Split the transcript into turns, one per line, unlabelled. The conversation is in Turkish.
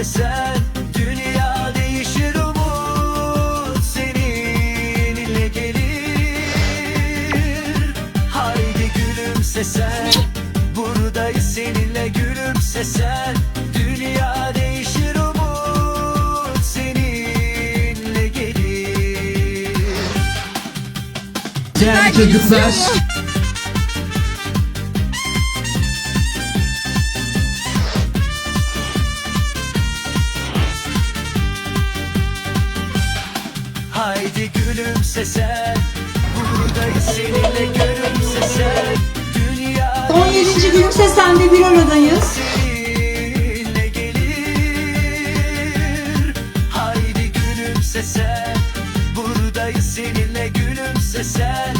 gülümse sen Dünya değişir umut seninle gelir Haydi gülümse sen Buradayız seninle gülümse sen Dünya değişir umut seninle gelir
Değerli çocuklar.
Haydi gülümse sen Buradayız seninle gülümse sen Dünya
17. Gülümse Sen'de bir aradayız.
seninle gelir Haydi gülümse sen Buradayız seninle gülümse sen